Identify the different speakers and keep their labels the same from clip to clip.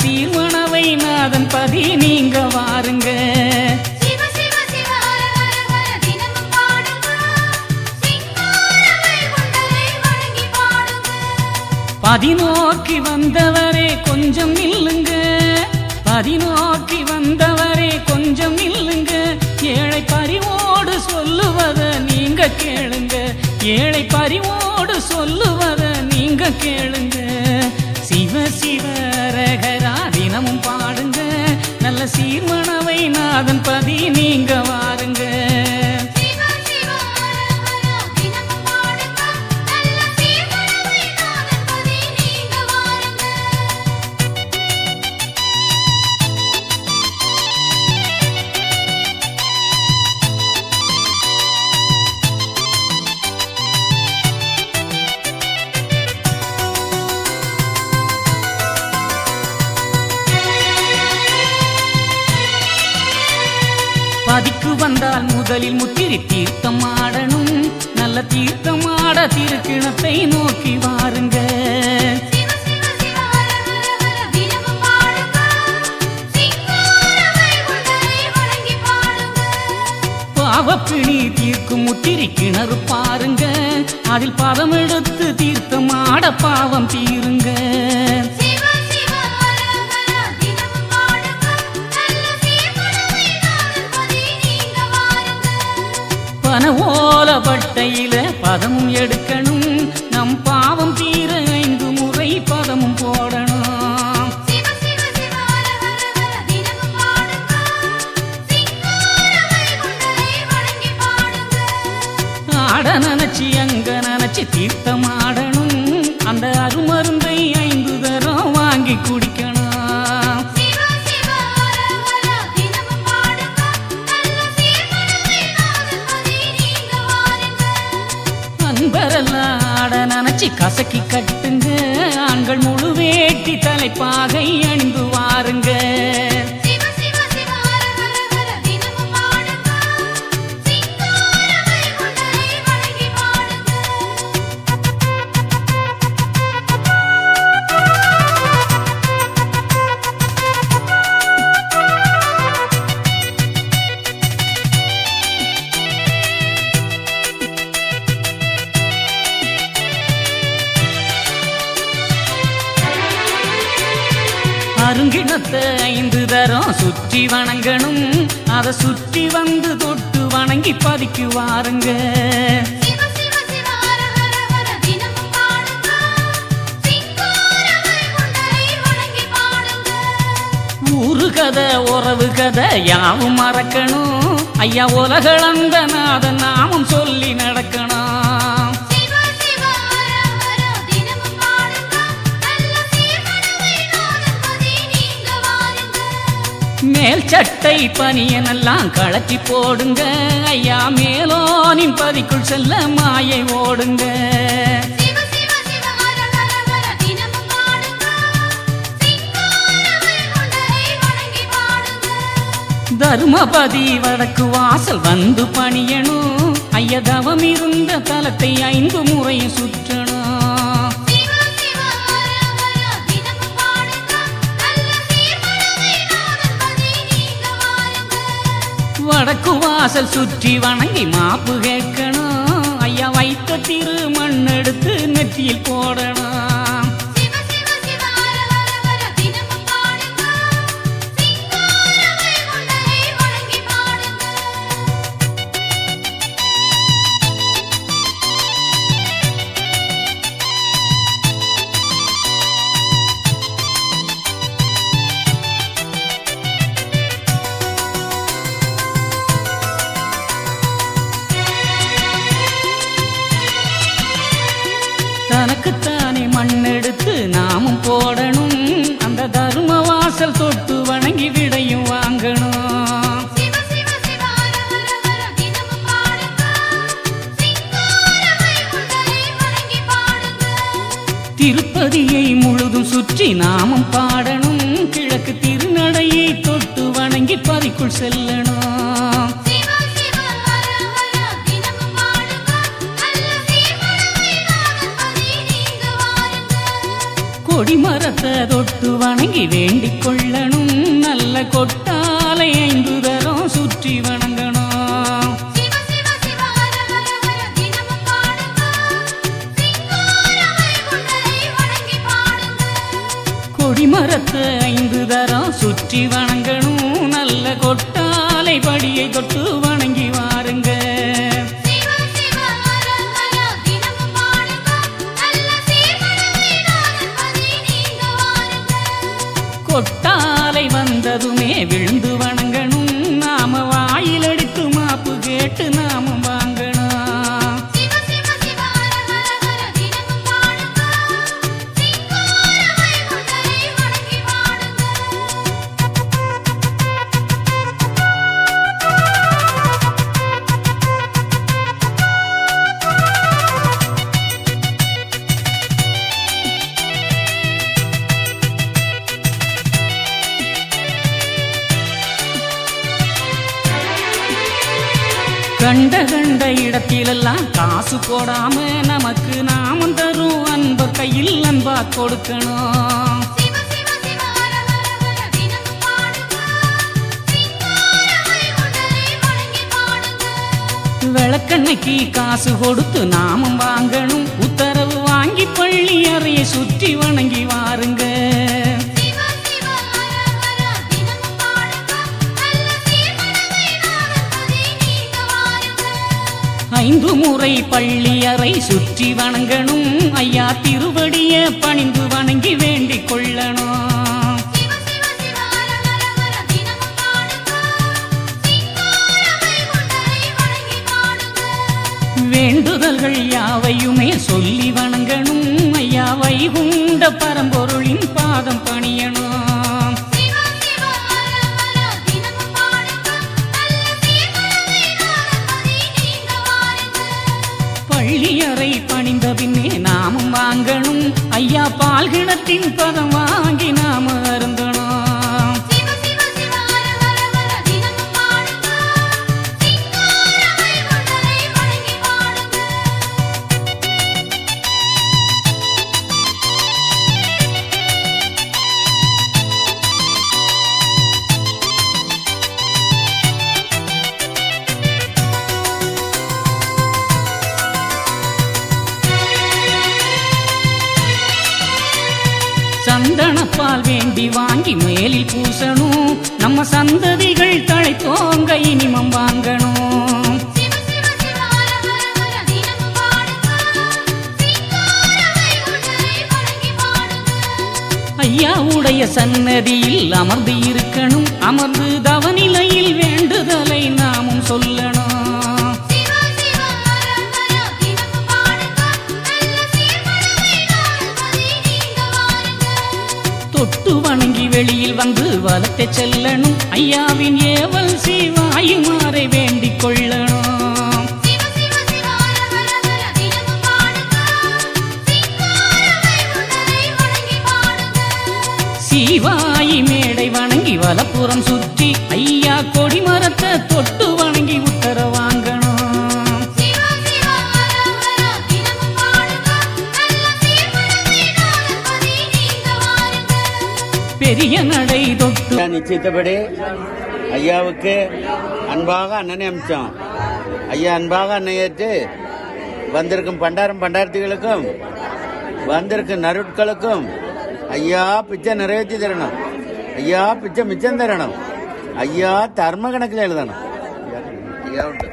Speaker 1: சீர்மணவை நாதன் பதி நீங்க வாருங்க.
Speaker 2: சிவ சிவ
Speaker 1: பதினோக்கி வந்தவரே கொஞ்சம் நில்லுங்க. பதினோக்கி வந்தவரே கொஞ்சம் நில்லுங்க. ஏழை பறிவோடு சொல்லுவத நீங்க கேளுங்க. ஏழை பறிவோடு சொல்லுவத நீங்க கேளுங்க. சிவ சிவரகர தினமும் பாடுங்க. நல்ல சீர்மணவை நாதன் பதி நீங்க வாருங்க. முதலில் முத்திரி தீர்த்தம் ஆடணும். நல்ல தீர்த்தம் ஆட திருக்கிணத்தை நோக்கி வாருங்க. பாவப்பிணி தீர்க்கும் முத்திரி கிணறு பாருங்க. அதில் பதம் எடுத்து தீர்த்தம் ஆட பாவம் தீருங்க. பன ஓலப்பட்டையில பதமும் எடுக்கணும். ஆட நினைச்சி கசக்கி கட்டுங்க. ஆண்கள் முழு வேட்டி தலைப்பாகை அணிந்து வாருங்க. வணங்கணும். அதை சுற்றி வந்து தொட்டு வணங்கி பதிக்கு வாருங்க. ஊரு கதை உறவு கதை யாவும் மறக்கணும். ஐயா உலகளந்த நாதன் நாமம் சொல்லி சட்டை பனியனெல்லாம் கழட்டி போடுங்க. ஐயா மேலோனின் பதிக்குள் செல்ல மாயை ஓடுங்க. தர்மபதி வடக்கு வாசல் வந்து பணியணும். ஐயா தவம் இருந்த தலத்தை ஐந்து முறை சுற்றணும். வடக்கு வாசல் சுற்றி வணங்கி மாப்பு கேட்கணும். ஐயா வைத்த திரு மண் எடுத்து நெற்றியில் போடணும். தனக்குத்தானே மண் எடுத்து நாமும் போடணும். அந்த தர்ம வாசல் தொட்டு வணங்கி விடையும் வாங்கணும். திருப்பதியை முழுதும் சுற்றி நாமும் பாடணும். கிழக்கு திருநடையை தொட்டு வணங்கி பதிக்குள் செல்லணும்.
Speaker 2: கொடி நல்ல
Speaker 1: தொட்டு வணங்கி வேண்டிக் கொள்ளணும். நல்ல கொட்டாலை ஐந்து தரம் சுற்றி வணங்கணும். கொடிமரத்தை ஐந்து தரம் சுற்றி வணங்க விழுந்து கண்ட கண்ட இடத்திலெல்லாம் காசு போடாம நமக்கு நாமம் தரும் அன்பர் கையில் அன்பா கொடுக்கணும். விளக்கண்ணைக்கு காசு கொடுத்து நாமம் வாங்கணும். உத்தரவு வாங்கி பள்ளி அறையை சுற்றி வணங்கி வாருங்க. ஐந்து முறை பள்ளி அறை சுற்றி வணங்கணும். ஐயா திருவடிய பணிந்து வணங்கி வேண்டிக் கொள்ளணும். வேண்டுதல்கள் யாவையுமே சொல்லி வணங்கணும். ஐயா வைகுண்ட பரம்பொருளின் பாதம் பணியணும். வாங்கணும் ஐயா பால்கிணத்தின் பதம் வாங்கி சந்தனப்பால் வேண்டி வாங்கி மேலில் பூசணும். நம்ம சந்ததிகள் தழைத்தோங்க இனிமம் வாங்கணும். ஐயாவுடைய சன்னதியில் அமர்ந்து இருக்கணும். அமர்ந்து தவனி வலத்தை செல்லணும். ஐயாவின் ஏவல் சிவாயுமாறை வேண்டிக் கொள்ளணும்.
Speaker 2: சிவ
Speaker 1: சிவாயி மேடை வணங்கி வலப்புறம் சுற்றி பெரிய நடை தொட்டு
Speaker 3: நிச்சயித்தபடி ஐயாவுக்கு அன்பாக அண்ணனை அமிச்சோம். ஐயா அன்பாக அன்னை ஏற்று வந்திருக்கும் பண்டாரம் பண்டாரத்திகளுக்கும் வந்திருக்கும் நருட்களுக்கும் ஐயா பிச்சை நிறைவேற்றி தரணும். ஐயா பிச்சை மிச்சம் தரணும். ஐயா தர்ம கணக்கில் எழுதணும். ஐயா உண்டு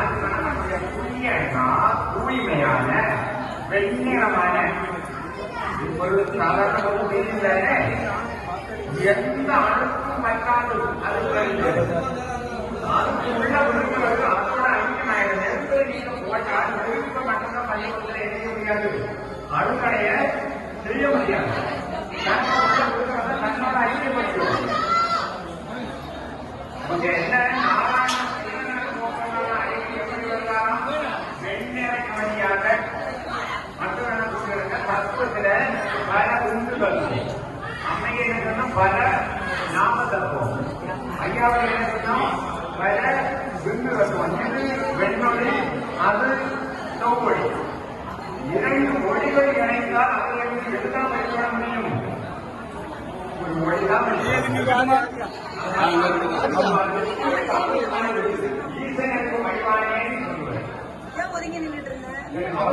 Speaker 4: அதனால நம்முடைய புண்ணியம்னா தூய்மையான வெண்ணிறமான ஒரு சாதாரண ஒரு நீரில் எந்த அழுக்கும் பற்றாது அது வருகிறது. அதுக்கு உள்ள விழுந்தவர்கள் அதோட ஐக்கியமாயிரம் நெருப்பு நீங்க போட்டால் நெருப்பு மட்டும்தான் பள்ளிக்கூடத்தில் எரிய முடியாது அழுக்கடைய செய்ய முடியாது விந்து தத்துவம் இது வெண்மொழி அது செவ்வொழி இரண்டு மொழிகள் இணைந்தால் அதிலிருந்து எதுதான் வெளிப்பட முடியும் ஒரு மொழிதான் ஈசனுக்கு வழிபாடே சொல்லுவது
Speaker 5: நின்றுட்டு இருந்த